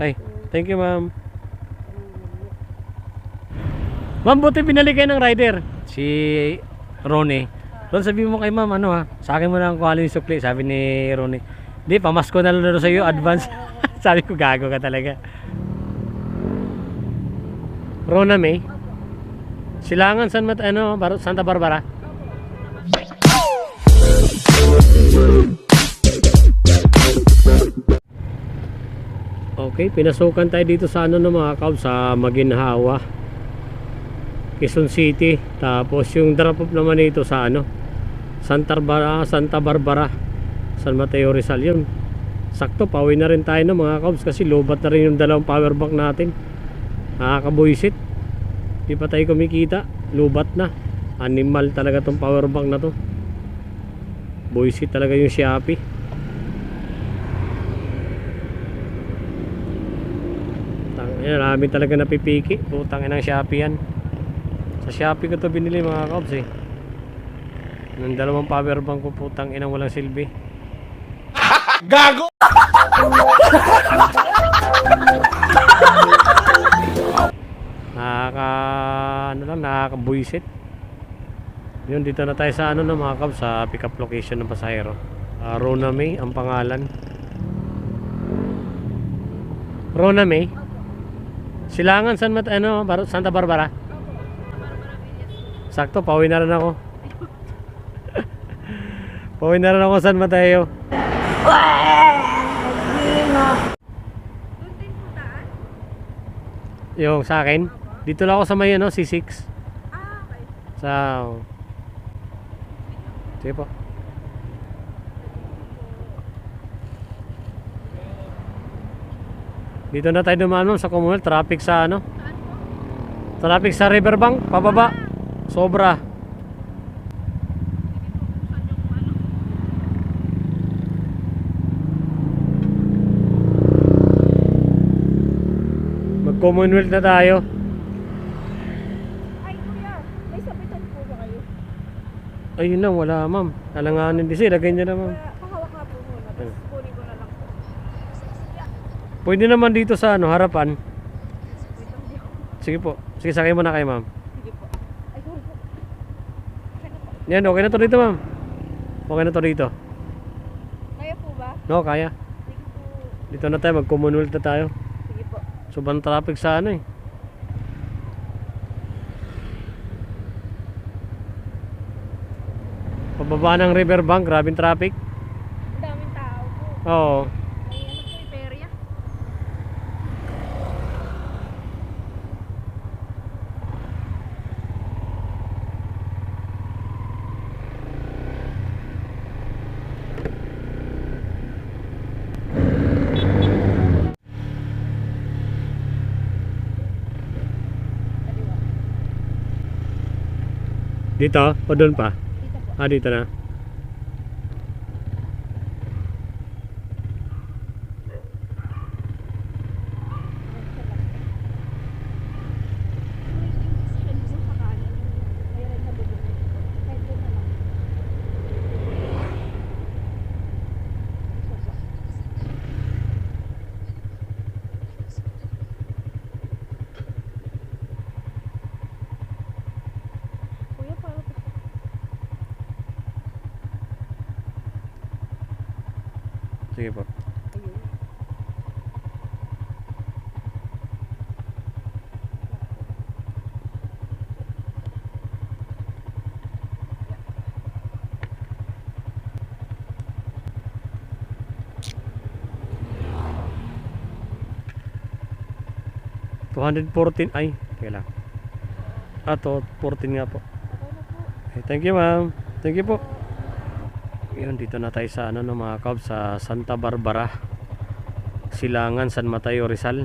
Ay, thank you ma'am. Ma'am, buti pinali kayo ng rider. Si Ronnie. Ron, sabi mo kay ma'am, ano ha? Sa akin mo lang kung ano yung sukli. Sabi ni Ronnie. Di, pamasko na lang sa iyo, advance. sabi ko, gago ka talaga. Rona May. Silangan, San Mat, ano, Bar- Santa Barbara. Okay, pinasukan tayo dito sa ano na mga kaw, sa Maginhawa. Quezon City. Tapos yung drop off naman dito sa ano, Santa Barbara, Santa Barbara, San Mateo Rizal yun. Sakto, pauwi na rin tayo no mga kabs kasi lobat na rin yung dalawang power bank natin. Nakakabuisit. Di pa tayo kumikita. Lubat na. Animal talaga tong power bank na to. Buisit talaga yung Shopee. Yan, marami talaga napipiki. Putang ina ng Shopee yan. Sa Shopee ko to binili mga kabs eh. Ng dalawang power bank ko putang inang walang silbi. Gago! Nakaka ano lang nakakabuisit. Yun dito na tayo sa ano na mga kab sa pick up location ng pasahero. Uh, Rona May ang pangalan. Rona May. Silangan San Mat ano Bar- Santa Barbara. Sakto pauwi na rin ako. pauwi na rin ako San Mateo. Yung sa akin, dito lang ako sa may ano, C6. Ah, okay. Sa Sige po. Dito na tayo dumaan ma'am, sa Commonwealth, traffic sa ano? Traffic sa Riverbank, pababa. Sobra. Mag-Commonwealth na tayo. Ay, kuya, may sabitan po ba kayo? Ayun lang, wala ma'am. Alanganin din siya, lagay niya na ma'am. Kaya pahawak nga po muna, tapos kunin ko na lang po. Pwede naman dito sa ano, harapan. Sige po. Sige, sakay mo na kayo ma'am. Sige po. Ay, sorry po. Yan, okay na to dito ma'am. Okay na to dito. Kaya po ba? No, kaya. Sige po. Dito na tayo, mag-commonwealth na tayo. Sige po. Sobrang traffic sa ano eh. Pababa ng riverbank, grabing traffic. Ang daming tao po. Oo. Ay, ano po, Iberia? Kaliwa. Dito o doon pa? Dito po. Ah, dito na. Kuya, para po. Sige po. Ayun. Two 214 ay, teka lang. Ah, to 14 nga po. Okay thank you ma'am. Thank you po. Yun, dito na tayo sa ano no mga kabs sa Santa Barbara. Silangan, San Mateo, Rizal.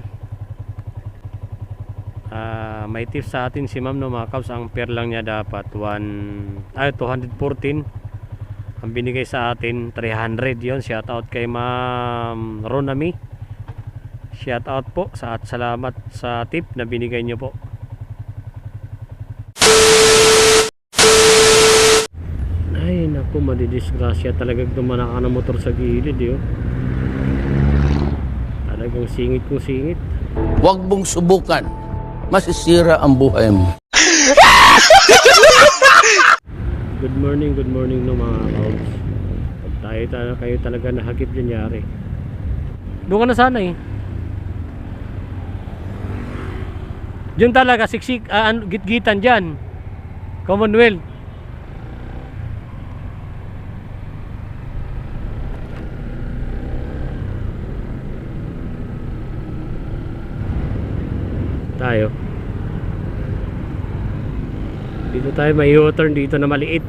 Ah, may tips sa atin si ma'am no mga kabs. Ang pair lang niya dapat 1 ay 214. Ang binigay sa atin 300 yon. Shout out kay ma'am Ronami. Shout out po sa at salamat sa tip na binigay niyo po. Ay, naku, madidisgrasya talaga dumanak ka ng motor sa gilid, eh. oh. Talaga Talagang singit kong singit. Huwag mong subukan. Masisira ang buhay mo. Good morning, good morning no mga kaobs. Pag tayo, tayo kayo talaga nahagip nangyari. Doon ka na sana eh. Diyan talaga, siksik, ano, gitgitan dyan. Commonwealth. Tayo. Dito tayo may U-turn dito na maliit.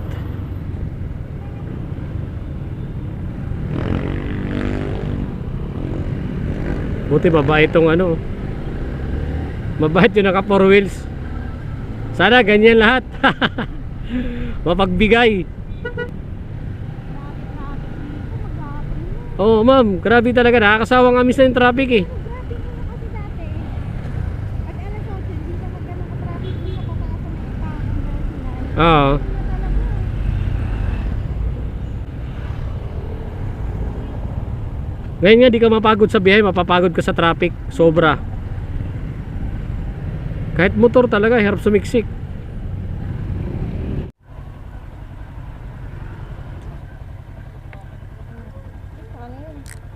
Buti mabait itong ano. Mabait yung naka four wheels. Sana ganyan lahat. Mapagbigay. Oo, oh, ma'am. Grabe talaga. Nakakasawang amis na yung traffic eh. Grabe nga kasi dati. Pag alas 8, hindi ka magkano ka-traffic, hindi ka papasok ng tao ng personal. Oo. Ano talaga? Ngayon nga di ka mapagod sa biyahe, mapapagod ka sa traffic. Sobra. Kahit motor talaga, hirap sumiksik.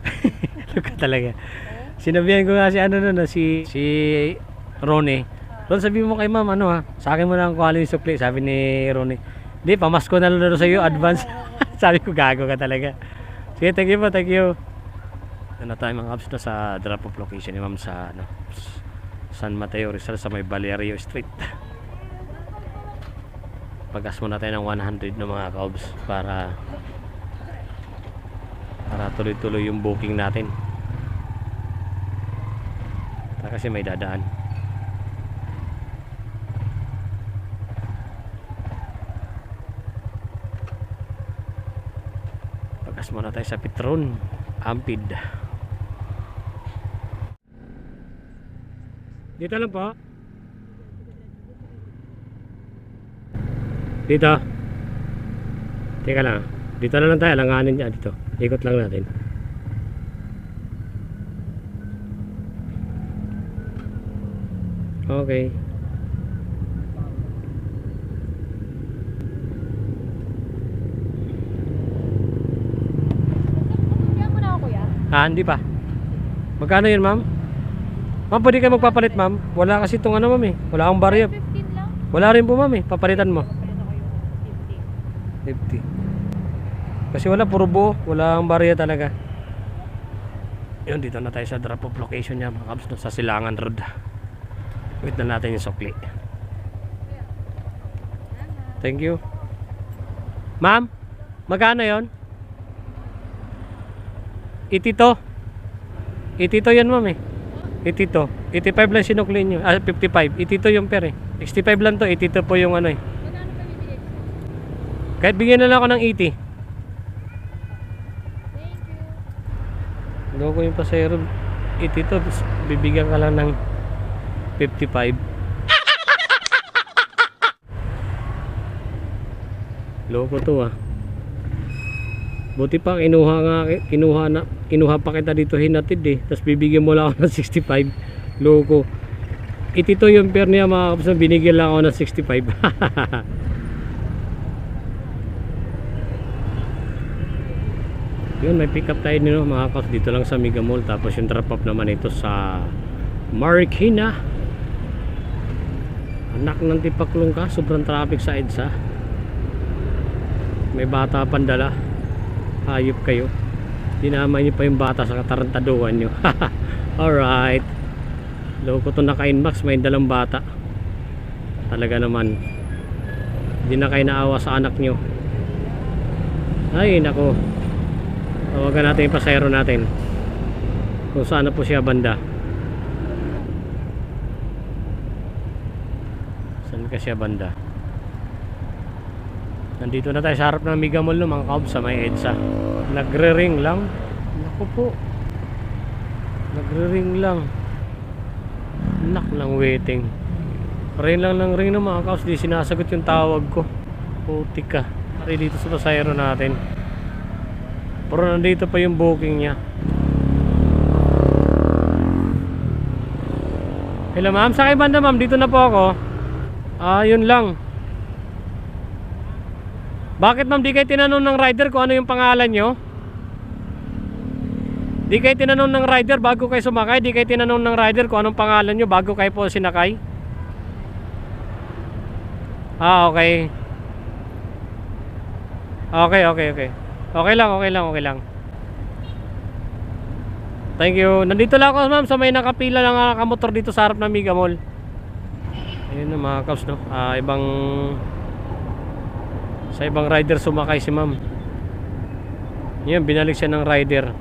Luka talaga. Sinabihan ko nga si ano nun, si si Ronnie. Ron, sabi mo kay ma'am, ano ha? Sa akin mo na ang kuha yung sukli, sabi ni Ronnie. Hindi, pamasko na lang sa iyo, advance. sabi ko, gago ka talaga. Sige, thank you po, thank you. Ano tayo mga apps na sa drop off location ni ma'am sa ano, San Mateo Rizal sa may Valerio Street. Pagas muna tayo ng 100 ng mga kaobs para para tuloy-tuloy yung booking natin. Ah, Kasi may dadaan. Pagas muna tayo sa Petron. Ampid. Dito lang po. Dito. Teka lang. Dito na lang tayo. Langanin niya dito. Ikot lang natin. Okay. Ah, hindi pa. Magkano yun, ma'am? Ma'am, pwede kayo magpapalit, ma'am. Wala kasi itong ano, ma'am eh. Wala akong barya. 15 lang. Wala rin po, ma'am eh. Papalitan mo. Papalit ako yung 50. 50. Kasi wala, puro buo. Wala akong barya talaga. Yun, dito na tayo sa drop off location niya, mga kabs, sa Silangan Road. Wait na natin yung sukli. Thank you. Ma'am, magkano yon? Itito. Itito yan, ma'am eh. Itito. 85 lang sinukli nyo. Ah, 55. Itito yung per eh. 65 lang to. Itito po yung ano eh. Kahit bigyan na lang ako ng 80. Thank you. Loko yung pasero. Itito. tapos Bibigyan ka lang ng 55. Loko to ah. Buti pa kinuha nga kinuha na kinuha pa kita dito hinatid eh. Tapos bibigyan mo lang ako ng 65. Loko. Itito yung pair niya mga kapsa binigyan lang ako ng 65. Yun, may pick up tayo nino mga kaps dito lang sa Mega Mall. Tapos yung drop off naman ito sa Marikina. Anak ng tipaklong ka, sobrang traffic sa EDSA. May bata pandala. Hayop kayo. Dinamay niyo pa yung bata sa katarantaduhan nyo. Alright. Loko to naka-inbox, may dalang bata. Talaga naman. Hindi na kayo naawa sa anak nyo. Ay, nako. Tawagan natin yung pasayro natin. Kung saan na po siya banda. Saan ka siya banda? Nandito na tayo sa harap ng Mega Mall no, mga kaob sa may EDSA. Nagre-ring lang. Naku po. Nagre-ring lang. Nak lang waiting. Ring lang ng ring no mga kaob. Di sinasagot yung tawag ko. Putik ka. Pari dito sa pasayro natin. Pero nandito pa yung booking niya. Hello ma'am, sakay banda ma'am, dito na po ako. Ah, yun lang. Bakit ma'am di kayo tinanong ng rider kung ano yung pangalan nyo? Di kayo tinanong ng rider bago kayo sumakay? Di kayo tinanong ng rider kung anong pangalan nyo bago kayo po sinakay? Ah, okay. Okay, okay, okay. Okay lang, okay lang, okay lang. Thank you. Nandito lang ako ma'am sa may nakapila ng uh, kamotor dito sa harap ng Mega Mall. Ayun na mga kaps no. Ah, ibang sa ibang rider sumakay si ma'am. Yan, binalik siya ng rider.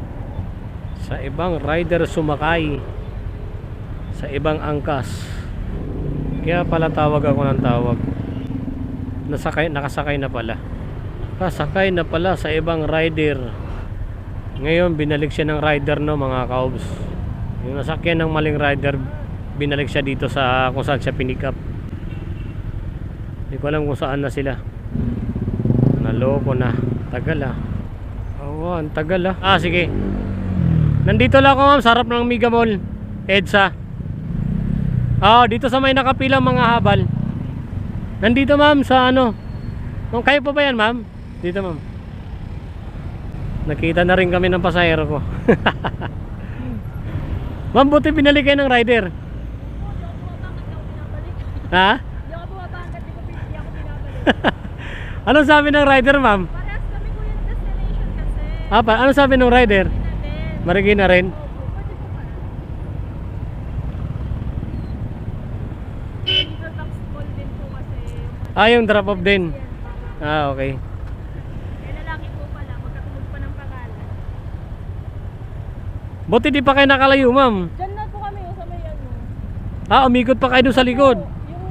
Sa ibang rider sumakay. Sa ibang angkas. Kaya pala tawag ako ng tawag. Nasakay, nakasakay na pala. Kasakay na pala sa ibang rider. Ngayon, binalik siya ng rider no mga kaobs. Yung nasakyan ng maling rider, binalik siya dito sa kung saan siya pinick up. Hindi ko alam kung saan na sila. Naloko na. Tagal ah. Oo, ang tagal ah. Ah, sige. Nandito lang ako ma'am, sa harap ng Mega Mall. EDSA. Ah, dito sa may nakapilang mga habal. Nandito ma'am sa ano. Nung kayo pa ba yan ma'am? Dito ma'am. Nakita na rin kami ng pasahero ko. ma'am, buti binalik kayo ng rider. Ha? Hindi ako bumabangkat, di ko pin- di ako binabalik. Anong sabi ng rider ma'am? Parehas kami ko yung destination kasi. Ah, pa, anong sabi ng rider? Natin. Marigina rin. Po po. Ah, yung drop off din. Ah, okay. Eh, lalaki po pala, magkatulog pa ng pangalan. Buti di pa kayo nakalayo ma'am. Diyan na po kami, oh, sa may ano. Ah, umikot pa kayo doon sa likod. Yung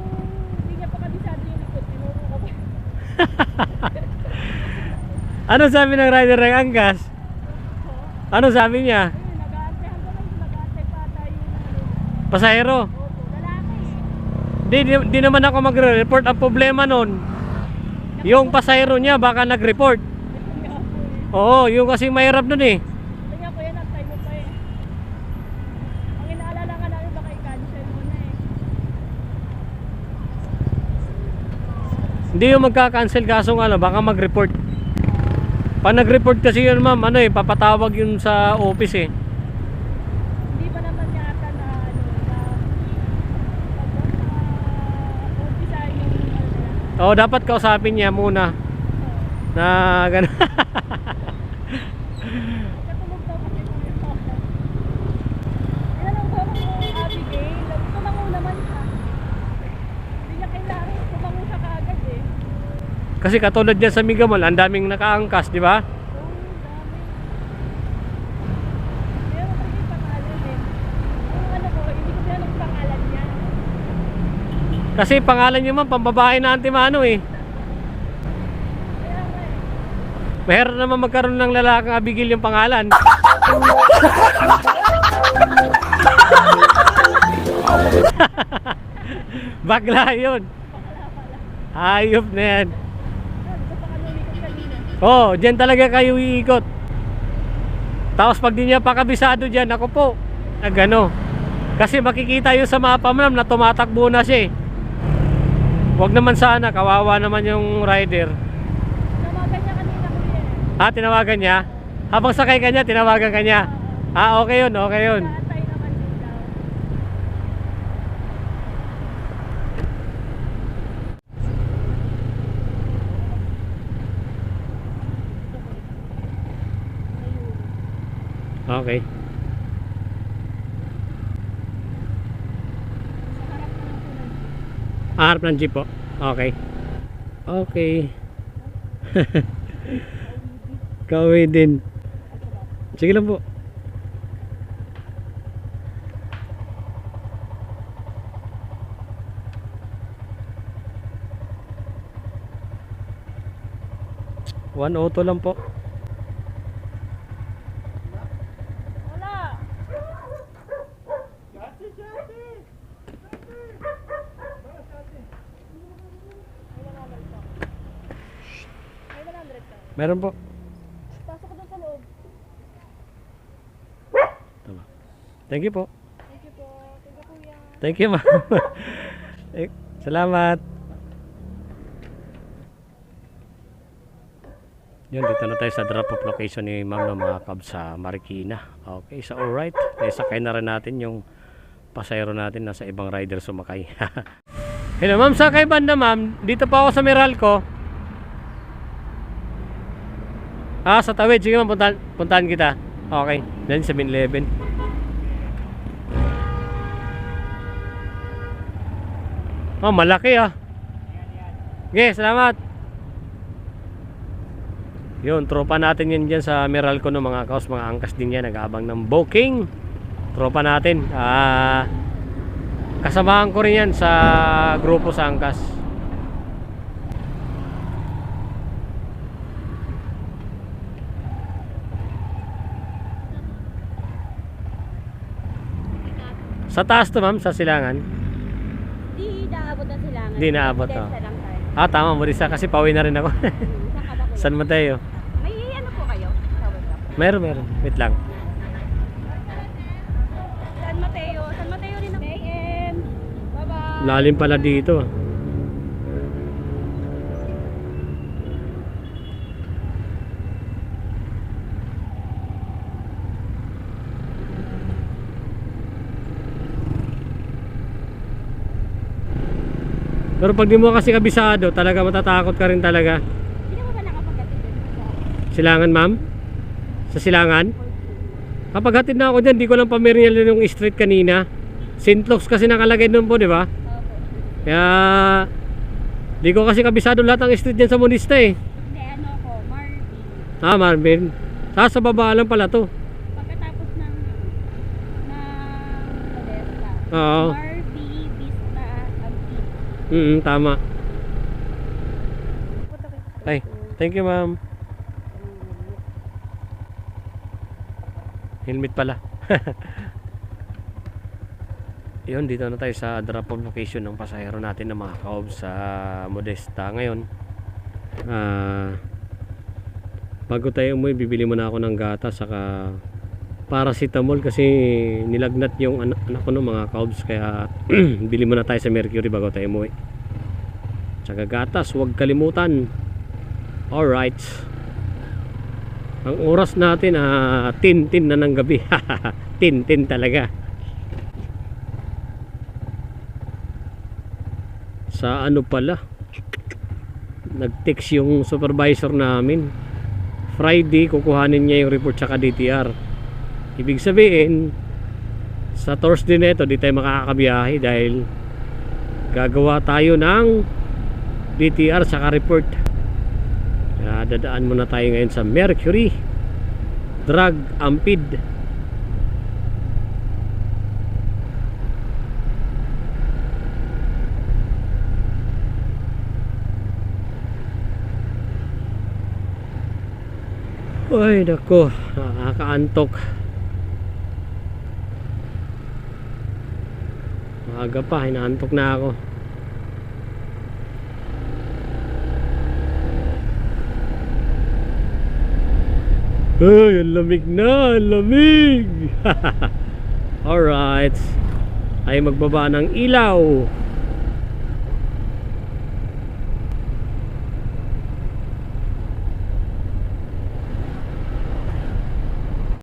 hindi niya pa kabisado yung likod, tinuro ko pa. Ano sabi ng rider ng angkas? Ano sabi niya? Pasahero? Di, di, di naman ako magre-report. Ang problema nun, yung pasahero niya baka nag-report. Oo, yung kasi mahirap nun eh. Hindi yung magka-cancel kaso nga ano, baka mag-report. Pag nag-report kasi yun ma'am, ano eh, papatawag yun sa office eh. Hindi pa naman yata na ano, na pag umpisa yung ano. Oo, dapat kausapin niya muna. Na gano'n. Katulog daw kasi kung yung papa. Tinanong ko kung Abigail, tumango naman siya. Hindi niya kailangan, tumango siya kaagad eh. Kasi katulad dyan sa Mega Mall, ang daming nakaangkas, di ba? Kasi pangalan niya. Ma'am, pambabae na antimano eh. Mahirap naman magkaroon ng lalaking Abigail yung pangalan. Bakla yun. Ayop na yan. Ah, gusto pa kami umikot kanina. Oh, dyan talaga kayo iikot. Tapos pag di niya pa kabisado dyan, ako po, na gano. Kasi makikita yun sa mapa ma'am na tumatakbo na siya eh. Huwag naman sana, kawawa naman yung rider. Namagan niya kanina kuya. Ah, tinawagan niya? Habang sakay ka niya, tinawagan ka niya? Ah, okay yun, okay yun. Naantay naman din daw. Okay. Ah, Harap ng jeep po. Okay. Okay. Kauwi din. Sige lang po. One auto lang po. Meron po. Pasok doon sa loob. Tama. Thank you po. Thank you po. Thank you kuya. Thank you, ma'am. Eh, Salamat. Yun, dito na tayo sa drop-off location ni ma'am ng mga cab sa Marikina. Okay, so alright. Eh, sakay na rin natin yung pasayro natin na sa ibang rider sumakay. Hello, ma'am. Sakay banda, ma'am. Dito pa ako sa Meralco. Ah, sa tawid. Sige, ma'am. Puntahan, puntahan kita. Okay. Then, 7-Eleven. Oh, malaki ah. Okay, salamat. Yun, tropa natin yan dyan sa Meralco no, mga kaos, mga angkas din yan, nag-aabang ng booking. Tropa natin. Ah, kasamahan ko rin yan sa grupo sa angkas. Sa taas to ma'am, sa silangan. Di naabot na sila. Di naabot, oh. na lang tayo. Ah, tama, Marisa, kasi pauwi na rin ako. Hmm? San Mateo. May ano po kayo? Meron, meron. Wait lang. San Mateo. San Mateo rin ako. Lalim pala dito. Pero pag di mo kasi kabisado, talaga matatakot ka rin talaga. Hindi mo ba dun sa Silangan, ma'am? Sa silangan? Kapag hatid na ako dyan, di ko lang pamiryal yung street kanina. Luke's kasi nakalagay doon po, di ba? Kaya di ko kasi kabisado lahat ng street dyan sa Monista eh. Hindi, ano ko, Marty. Ah, Marvin. Ah, sa baba lang pala to. Pagkatapos ng ng Odessa. Oo. Ampid. Mm, tama. Ay, thank you ma'am. Helmet pala. Yun, dito na tayo sa drop-off location ng pasahero natin na mga kaob sa Modesta. Ngayon, ah, bago tayo umuwi, bibili muna ako ng gata saka paracetamol kasi nilagnat yung anak, anak ko ng mga kaobs kaya bili muna tayo sa Mercury bago tayo umuwi. Tsaka gatas, huwag kalimutan. Alright. Ang oras natin, ah, tin-tin na ng gabi. tin-tin talaga. Sa ano pala? Nag-text yung supervisor namin. Friday, kukuhanin niya yung report sa DTR. Ibig sabihin, sa Thursday na ito, di tayo makakabiyahe dahil gagawa tayo ng DTR saka report. Kaya dadaan muna tayo ngayon sa Mercury Drug Ampid. Ay, nako, nakakaantok. Maaga pa, hinaantok na ako. Ay, ang lamig na, ang lamig. Alright. Ay magbaba ng ilaw.